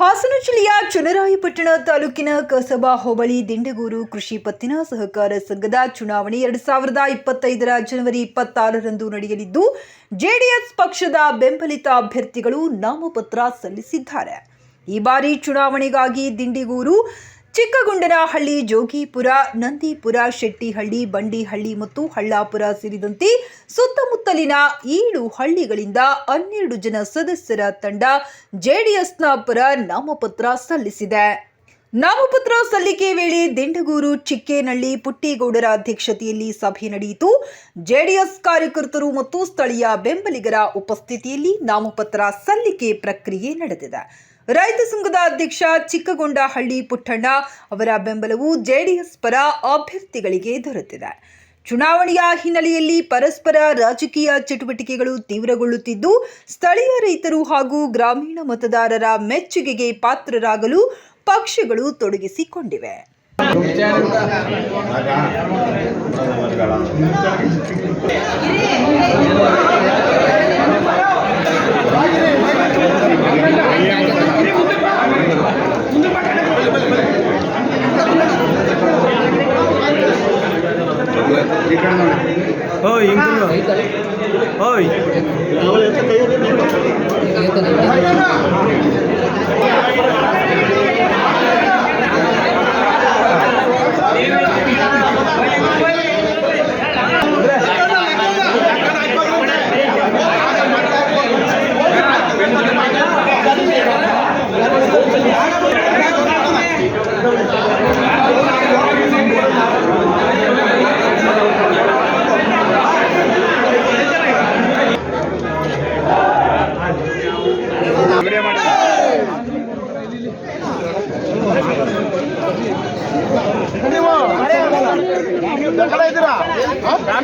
ಹಾಸನ ಜಿಲ್ಲೆಯ ಚನ್ನರಾಯಪಟ್ಟಣ ತಾಲೂಕಿನ ಕಸಬಾ, ಹೋಬಳಿ, ದಿಂಡಗೂರು ಕೃಷಿ ಪತ್ತಿನ ಸಹಕಾರ ಸಂಘದ ಚುನಾವಣೆ ಎರಡು ಸಾವಿರದ ಇಪ್ಪತ್ತೈದರ ಜನವರಿ ಇಪ್ಪತ್ತಾರರಂದು ನಡೆಯಲಿದ್ದು, ಜೆಡಿಎಸ್ ಪಕ್ಷದ ಬೆಂಬಲಿತ ಅಭ್ಯರ್ಥಿಗಳು ನಾಮಪತ್ರ ಸಲ್ಲಿಸಿದ್ದಾರೆ. ಈ ಬಾರಿ ಚುನಾವಣೆಗಾಗಿ ದಿಂಡಿಗೂರು ಚಿಕ್ಕಗುಂಡನಹಳ್ಳಿ, ಜೋಗಿಪುರ, ನಂದಿಪುರ, ಶೆಟ್ಟಿಹಳ್ಳಿ, ಬಂಡಿಹಳ್ಳಿ ಮತ್ತು ಹಳ್ಳಾಪುರ ಸೇರಿದಂತೆ ಸುತ್ತಮುತ್ತಲಿನ ಏಳು ಹಳ್ಳಿಗಳಿಂದ ಹನ್ನೆರಡು ಜನ ಸದಸ್ಯರ ತಂಡ ಜೆಡಿಎಸ್ನ ಪರ ನಾಮಪತ್ರ ಸಲ್ಲಿಸಿದೆ. ನಾಮಪತ್ರ ಸಲ್ಲಿಕೆ ವೇಳೆ ದಿಂಡಗೂರು, ಚಿಕ್ಕೇನಹಳ್ಳಿ, ಪುಟ್ಟೇಗೌಡರ ಅಧ್ಯಕ್ಷತೆಯಲ್ಲಿ ಸಭೆ ನಡೆಯಿತು. ಜೆಡಿಎಸ್ ಕಾರ್ಯಕರ್ತರು ಮತ್ತು ಸ್ಥಳೀಯ ಬೆಂಬಲಿಗರ ಉಪಸ್ಥಿತಿಯಲ್ಲಿ ನಾಮಪತ್ರ ಸಲ್ಲಿಕೆ ಪ್ರಕ್ರಿಯೆ ನಡೆದಿದೆ. ರೈತ ಸಂಘದ ಅಧ್ಯಕ್ಷ ಚಿಕ್ಕಗೊಂಡಹಳ್ಳಿ ಪುಟ್ಟಣ್ಣ ಅವರ ಬೆಂಬಲವು ಜೆಡಿಎಸ್ ಪರ ಅಭ್ಯರ್ಥಿಗಳಿಗೆ ದೊರೆತಿದೆ. ಚುನಾವಣೆಯ ಹಿನ್ನೆಲೆಯಲ್ಲಿ ಪರಸ್ಪರ ರಾಜಕೀಯ ಚಟುವಟಿಕೆಗಳು ತೀವ್ರಗೊಳ್ಳುತ್ತಿದ್ದು, ಸ್ಥಳೀಯ ರೈತರು ಹಾಗೂ ಗ್ರಾಮೀಣ ಮತದಾರರ ಮೆಚ್ಚುಗೆಗೆ ಪಾತ್ರರಾಗಲು ಪಕ್ಷಗಳು ತೊಡಗಿಸಿಕೊಂಡಿವೆ. ಓಯ್ ಇಂಕ್ಲು ಓಯ್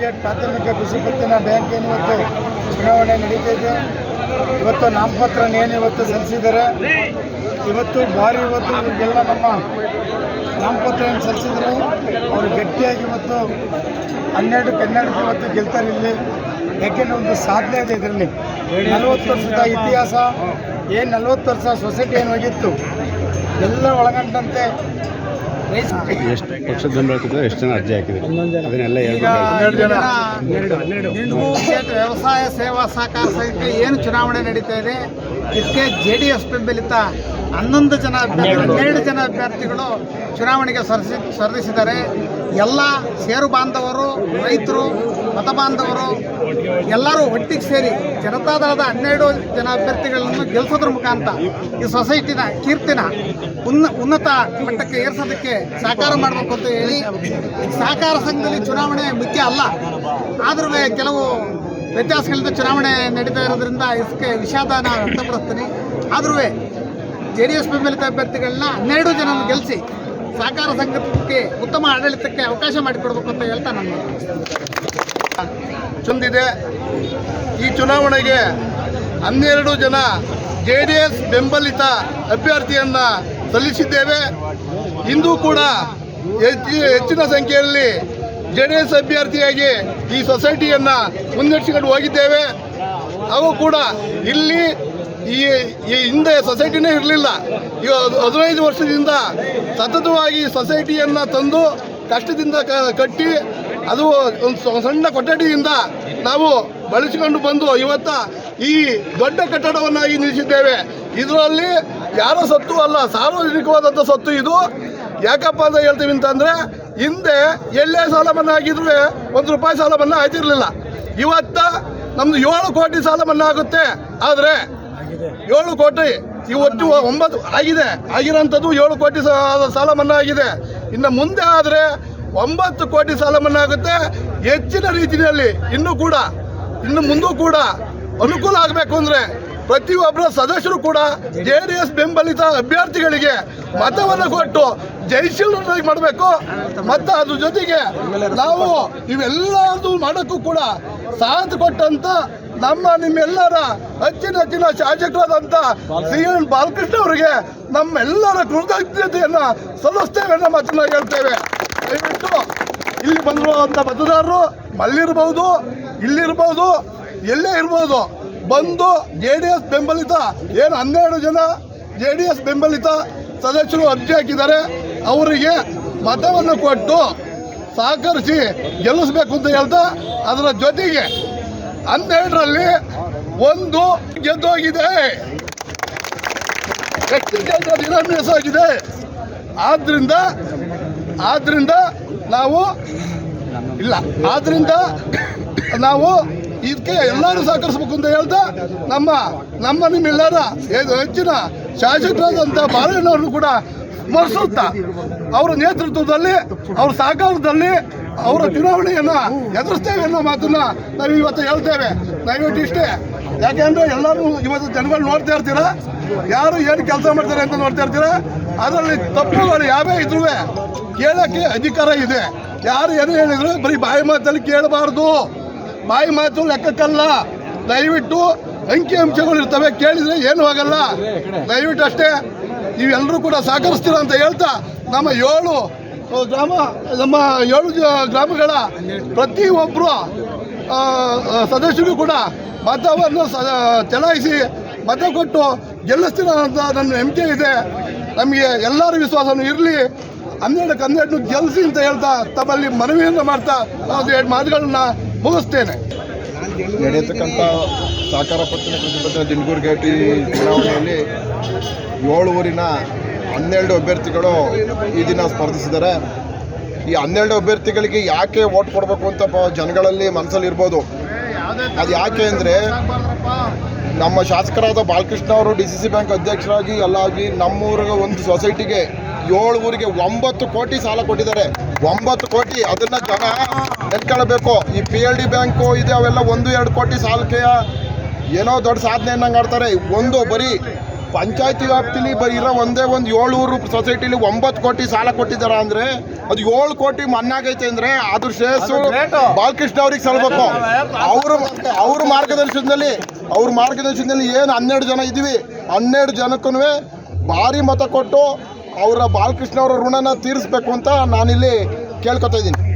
ಗೇಟ್ ಪ್ರಾಥಮಿಕ ಕೃಷಿ ಪತ್ತಿನ ಬ್ಯಾಂಕ್ ಏನು ಇವತ್ತು ಚುನಾವಣೆ ನಡೀತಿದೆ ಇವತ್ತು ನಾಮಪತ್ರ ಏನು ಇವತ್ತು ಸಲ್ಲಿಸಿದ್ದಾರೆ. ಇವತ್ತು ಭಾರಿ ಇವತ್ತು ಇವರಿಗೆಲ್ಲ ನಮ್ಮ ನಾಮಪತ್ರ ಏನು ಸಲ್ಲಿಸಿದ್ರು ಅವರು ಗಟ್ಟಿಯಾಗಿ ಇವತ್ತು ಹನ್ನೆರಡು ಹನ್ನೆರಡು ಇವತ್ತು ಗೆಲ್ತಾರೆ ಇಲ್ಲಿ. ಯಾಕೆಂದ್ರೆ ಒಂದು ಸಾಧನೆ ಇದೆ ಇದರಲ್ಲಿ. ನಲವತ್ತು ವರ್ಷದ ಇತಿಹಾಸ ಏನು ನಲ್ವತ್ತು ವರ್ಷ ಸೊಸೈಟಿ ಏನು ಹೋಗಿತ್ತು? ಎಲ್ಲ ಒಳಗೊಂಡಂತೆ ಎಷ್ಟು ಪಕ್ಷದ ಬೆಂಬಲ ಎಷ್ಟು ಜನ ಅರ್ಜಿ ಹಾಕಿದ್ರು? ಅದನ್ನೆಲ್ಲ ವ್ಯವಸಾಯ ಸೇವಾ ಸಹಕಾರ ಸಮಿತಿ ಏನು ಚುನಾವಣೆ ನಡೀತಾ ಇದೆ? ಇದಕ್ಕೆ ಜೆ ಡಿ ಎಸ್ ಬೆಂಬಲಿತ ಹನ್ನೊಂದು ಜನ ಅಭ್ಯರ್ಥಿ ಹನ್ನೆರಡು. ಜನ ಅಭ್ಯರ್ಥಿಗಳು ಚುನಾವಣೆಗೆ ಸ್ಪರ್ಶಿ ಸ್ಪರ್ಧಿಸಿದ್ದಾರೆ ಎಲ್ಲ ಷೇರು ಬಾಂಧವರು ರೈತರು ಮತ ಬಾಂಧವರು ಎಲ್ಲರೂ ಒಟ್ಟಿಗೆ ಸೇರಿ ಜನತಾದಳದ ಹನ್ನೆರಡು ಜನ ಅಭ್ಯರ್ಥಿಗಳನ್ನು ಗೆಲ್ಲಿಸೋದ್ರ ಮುಖಾಂತರ ಈ ಸೊಸೈಟಿನ ಕೀರ್ತಿನ ಉನ್ನ ಉನ್ನತ ಮಟ್ಟಕ್ಕೆ ಏರ್ಸೋದಕ್ಕೆ ಸಹಕಾರ ಮಾಡಬೇಕು ಅಂತ ಹೇಳಿ ಸಹಕಾರ ಸಂಘದಲ್ಲಿ ಚುನಾವಣೆ ಮುಖ್ಯ ಅಲ್ಲ. ಆದ್ರೂ ಕೆಲವು ವ್ಯತ್ಯಾಸಗಳಿಂದ ಚುನಾವಣೆ ನಡೀತಾ ಇರೋದ್ರಿಂದ ಇದಕ್ಕೆ ವಿಷಾದನ ವ್ಯಕ್ತಪಡಿಸ್ತೀನಿ. ಆದ್ರೂ ಜೆ ಡಿ ಎಸ್ ಬೆಂಬಲಿತ ಅಭ್ಯರ್ಥಿಗಳನ್ನ ಹನ್ನೆರಡು ಜನ ಗೆಲ್ಲಿಸಿ ಸಹಕಾರ ಸಂಘಕ್ಕೆ ಉತ್ತಮ ಆಡಳಿತಕ್ಕೆ ಅವಕಾಶ ಮಾಡಿಕೊಡ್ಬೇಕು ಅಂತ ಹೇಳ್ತಾ ನನ್ನ ಚಂದಿದೆ. ಈ ಚುನಾವಣೆಗೆ ಹನ್ನೆರಡು ಜನ ಜೆ ಡಿ ಎಸ್ ಬೆಂಬಲಿತ ಅಭ್ಯರ್ಥಿಯನ್ನ ಸಲ್ಲಿಸಿದ್ದೇವೆ. ಇಂದು ಕೂಡ ಹೆಚ್ಚಿ ಹೆಚ್ಚಿನ ಸಂಖ್ಯೆಯಲ್ಲಿ ಜೆ ಡಿ ಎಸ್ ಅಭ್ಯರ್ಥಿಯಾಗಿ ಈ ಸೊಸೈಟಿಯನ್ನು ಮುನ್ನಡೆಸಿಕೊಂಡು ಹೋಗಿದ್ದೇವೆ. ಅವು ಕೂಡ ಇಲ್ಲಿ ಈ ಈ ಹಿಂದೆ ಸೊಸೈಟಿನೇ ಇರಲಿಲ್ಲ. ಈಗ ಹದ್- ಹದಿನೈದು ವರ್ಷದಿಂದ ಸತತವಾಗಿ ಸೊಸೈಟಿಯನ್ನು ತಂದು ಕಷ್ಟದಿಂದ ಕಟ್ಟಿ ಅದು ಒಂದು ಸಣ್ಣ ಕೊಠಡಿಯಿಂದ ನಾವು ಬಳಸಿಕೊಂಡು ಬಂದು ಇವತ್ತ ಈ ದೊಡ್ಡ ಕಟ್ಟಡವನ್ನಾಗಿ ನಿಲ್ಲಿಸಿದ್ದೇವೆ. ಇದರಲ್ಲಿ ಯಾರ ಸತ್ತು ಅಲ್ಲ ಸಾರ್ವಜನಿಕವಾದಂಥ ಸತ್ತು ಇದು. ಯಾಕಪ್ಪ ಅಂತ ಹೇಳ್ತೀವಿ ಅಂತಂದ್ರೆ ಹಿಂದೆ ಎಲ್ಲೇ ಸಾಲ ಮನ್ನಾ ಆಗಿದ್ರೆ ಒಂದು ರೂಪಾಯಿ ಸಾಲ ಮನ್ನಾ ಆಯ್ತಿರ್ಲಿಲ್ಲ. ಇವತ್ತ ನಮ್ದು ಏಳು ಕೋಟಿ ಸಾಲ ಮನ್ನಾ ಆಗುತ್ತೆ. ಆದರೆ ಏಳು ಕೋಟಿ, ಇವತ್ತು ಒಂಬತ್ತು ಆಗಿದೆ. ಆಗಿರೋಂಥದ್ದು ಏಳು ಕೋಟಿ ಸಾಲ ಮನ್ನಾ ಆಗಿದೆ. ಇನ್ನು ಮುಂದೆ ಆದರೆ ಒಂಬತ್ತು ಕೋಟಿ ಸಾಲ ಮನ್ನಾ ಆಗುತ್ತೆ. ಹೆಚ್ಚಿನ ರೀತಿಯಲ್ಲಿ ಇನ್ನೂ ಕೂಡ, ಇನ್ನು ಮುಂದೂ ಕೂಡ ಅನುಕೂಲ ಆಗಬೇಕು ಅಂದರೆ ಪ್ರತಿಯೊಬ್ಬರ ಸದಸ್ಯರು ಕೂಡ ಜೆ ಡಿ ಎಸ್ ಬೆಂಬಲಿತ ಅಭ್ಯರ್ಥಿಗಳಿಗೆ ಮತವನ್ನು ಕೊಟ್ಟು ಜಯಶೀಲರಾಗಿ ಮಾಡಬೇಕು. ಮತ್ತು ಅದ್ರ ಜೊತೆಗೆ ನಾವು ಇವೆಲ್ಲದು ಮಾಡೋಕ್ಕೂ ಕೂಡ ಸಾಥ್ ಕೊಟ್ಟಂತ ನಮ್ಮ ನಿಮ್ಮೆಲ್ಲರ ಅಚ್ಚಿನ ಅಚ್ಚಿನ ಶಾಸಕರಾದಂಥ ಸಿ ಎನ್ ಬಾಲಕೃಷ್ಣ ಅವರಿಗೆ ನಮ್ಮೆಲ್ಲರ ಕೃತಜ್ಞತೆಯನ್ನು ಸಲ್ಲಿಸ್ತೇವೆ ನಮ್ಮ ಮಾತನ್ನ ಹೇಳ್ತೇವೆ. ದಯವಿಟ್ಟು ಇಲ್ಲಿ ಬಂದಿರುವಂಥ ಮತದಾರರು ಮಲ್ಲಿರ್ಬೋದು, ಇಲ್ಲಿರ್ಬೋದು, ಎಲ್ಲೇ ಇರ್ಬೋದು. ಬಂದು ಜೆ ಡಿ ಎಸ್ ಬೆಂಬಲಿತ ಏನು ಹನ್ನೆರಡು ಜನ ಜೆ ಡಿ ಎಸ್ ಬೆಂಬಲಿತ ಸದಸ್ಯರು ಅರ್ಜಿ ಹಾಕಿದ್ದಾರೆ, ಅವರಿಗೆ ಮತವನ್ನು ಕೊಟ್ಟು ಸಹಕರಿಸಿ ಗೆಲ್ಲಿಸ್ಬೇಕು ಅಂತ ಹೇಳ್ತಾ ಅದರ ಜೊತೆಗೆ ಹನ್ನೆರಡರಲ್ಲಿ ಒಂದು ಗೆದ್ದೋಗಿದೆ. ಆಗಿದೆ. ಆದ್ರಿಂದ ಆದ್ರಿಂದ ನಾವು ಇಲ್ಲ, ಆದ್ರಿಂದ ನಾವು ಇದಕ್ಕೆ ಎಲ್ಲರೂ ಸಹಕರಿಸಬೇಕು ಅಂತ ಹೇಳ್ತಾ ನಮ್ಮ ನಮ್ಮ ನಿಮ್ಮೆಲ್ಲರ ಹೆಚ್ಚಿನ ಶಾಸಕರಾದಂಥ ಬಾಲಣ್ಣವ್ರನ್ನು ಕೂಡ ಸ್ಮರಿಸುತ್ತಾ, ಅವರ ನೇತೃತ್ವದಲ್ಲಿ, ಅವರ ಸಹಕಾರದಲ್ಲಿ ಅವರ ಚುನಾವಣೆಯನ್ನು ಎದುರಿಸ್ತೇವೆ ಅನ್ನೋ ಮಾತನ್ನ ನಾವು ಇವತ್ತು ಹೇಳ್ತೇವೆ. ದಯವಿಟ್ಟು ಇಷ್ಟೇ. ಯಾಕೆಂದ್ರೆ ಎಲ್ಲರೂ ಇವತ್ತು ಜನಗಳು ನೋಡ್ತಾ ಇರ್ತೀರಾ? ಯಾರು ಏನು ಕೆಲಸ ಮಾಡ್ತಾರೆ ಅಂತ ನೋಡ್ತಾ ಇರ್ತೀರಾ? ಅದರಲ್ಲಿ ತಪ್ಪುಗಳು ಯಾವೇ ಇದ್ರೂ ಕೇಳಕ್ಕೆ ಅಧಿಕಾರ ಇದೆ. ಯಾರು ಏನು ಹೇಳಿದ್ರು ಬರೀ ಬಾಯಿ ಮಾತಲ್ಲಿ ಕೇಳಬಾರ್ದು. ಬಾಯಿ ಮಾತು ಲೆಕ್ಕಕ್ಕಲ್ಲ. ದಯವಿಟ್ಟು ಅಂಕಿ ಅಂಶಗಳು ಇರ್ತವೆ, ಕೇಳಿದ್ರೆ ಏನು ಆಗಲ್ಲ. ದಯವಿಟ್ಟು ಅಷ್ಟೇ ನೀವೆಲ್ಲರೂ ಕೂಡ ಸಹಕರಿಸ್ತೀರ ಅಂತ ಹೇಳ್ತಾ, ನಮ್ಮ ಏಳು ಗ್ರಾಮ, ನಮ್ಮ ಏಳು ಗ್ರಾಮಗಳ ಪ್ರತಿಯೊಬ್ಬರು ಸದಸ್ಯರಿಗೂ ಕೂಡ ಮತವನ್ನು ಸ, ಚಲಾಯಿಸಿ ಮತ ಕೊಟ್ಟು ಗೆಲ್ಲಿಸ್ತೀರ ಅಂತ ನನ್ನ ನಂಬಿಕೆ ಇದೆ. ನಮಗೆ ಎಲ್ಲರ ವಿಶ್ವಾಸನೂ ಇರಲಿ. ಹನ್ನೆರಡಕ್ಕೆ ಹನ್ನೆರಡು ಗೆಲ್ಲಿಸಿ ಅಂತ ಹೇಳ್ತಾ ತಮ್ಮಲ್ಲಿ ಮನವಿಯನ್ನು ಮಾಡ್ತಾ ಒಂದು ಎರಡು ಮಾತುಗಳನ್ನ ಮುಗಿಸ್ತೇನೆ. ನಡೆಯತಕ್ಕಂಥ ಸಹಕಾರ ಪತ್ತಿನ ಕೃಷಿ ಚುನಾವಣೆಯಲ್ಲಿ ಏಳು ಊರಿನ ಹನ್ನೆರಡು ಅಭ್ಯರ್ಥಿಗಳು ಈ ದಿನ ಸ್ಪರ್ಧಿಸಿದ್ದಾರೆ. ಈ ಹನ್ನೆರಡು ಅಭ್ಯರ್ಥಿಗಳಿಗೆ ಯಾಕೆ ಓಟ್ ಕೊಡಬೇಕು ಅಂತ ಜನಗಳಲ್ಲಿ ಮನಸ್ಸಲ್ಲಿ ಇರ್ಬೋದು. ಅದು ಯಾಕೆ ಅಂದರೆ ನಮ್ಮ ಶಾಸಕರಾದ ಬಾಲಕೃಷ್ಣ ಅವರು ಡಿ ಸಿ ಸಿ ಬ್ಯಾಂಕ್ ಅಧ್ಯಕ್ಷರಾಗಿ ಎಲ್ಲ ಆಗಿ ನಮ್ಮೂರಿಗೆ ಒಂದು ಸೊಸೈಟಿಗೆ ಏಳು ಊರಿಗೆ ಒಂಬತ್ತು ಕೋಟಿ ಸಾಲ ಕೊಟ್ಟಿದ್ದಾರೆ. ಒಂಬತ್ತು ಕೋಟಿ ಅದನ್ನ ಜನ ನೆನ್ಕೊಳ್ಬೇಕು ಈ ಪಿ ಎಲ್ ಡಿ ಬ್ಯಾಂಕು ಇದೆ ಅವೆಲ್ಲ ಒಂದು ಎರಡು ಕೋಟಿ ಸಾಲಕ್ಕೆ ಏನೋ ದೊಡ್ಡ ಸಾಧನೆ ಅನ್ನಂಗೆ ಆಡ್ತಾರೆ. ಒಂದು ಬರೀ ಪಂಚಾಯತಿ ವ್ಯಾಪ್ತಿಲಿ ಬರೀ ಇರೋ ಒಂದೇ ಒಂದು ಏಳುನೂರು ಸೊಸೈಟಿಲಿ ಒಂಬತ್ತು ಕೋಟಿ ಸಾಲ ಕೊಟ್ಟಿದ್ದಾರೆ ಅಂದ್ರೆ ಅದು ಏಳು ಕೋಟಿ ಮನ್ನಾಗೈತೆ ಅಂದ್ರೆ ಅದ್ರ ಶ್ರೇಯಸ್ಸು ಬಾಲಕೃಷ್ಣ ಅವ್ರಿಗೆ ಸಲ್ಬೇಕು. ಅವರು ಅವ್ರ ಮಾರ್ಗದರ್ಶನದಲ್ಲಿ ಅವ್ರ ಮಾರ್ಗದರ್ಶನದಲ್ಲಿ ಏನು ಹನ್ನೆರಡು ಜನ ಇದ್ದೀವಿ. ಹನ್ನೆರಡು ಜನಕ್ಕೂ ಭಾರಿ ಮತ ಕೊಟ್ಟು ಅವರ ಬಾಲಕೃಷ್ಣ ಅವರ ಋಣನ ತೀರಿಸ್ಬೇಕು ಅಂತ ನಾನಿಲ್ಲಿ ಕೇಳ್ಕೊತಾ ಇದ್ದೀನಿ.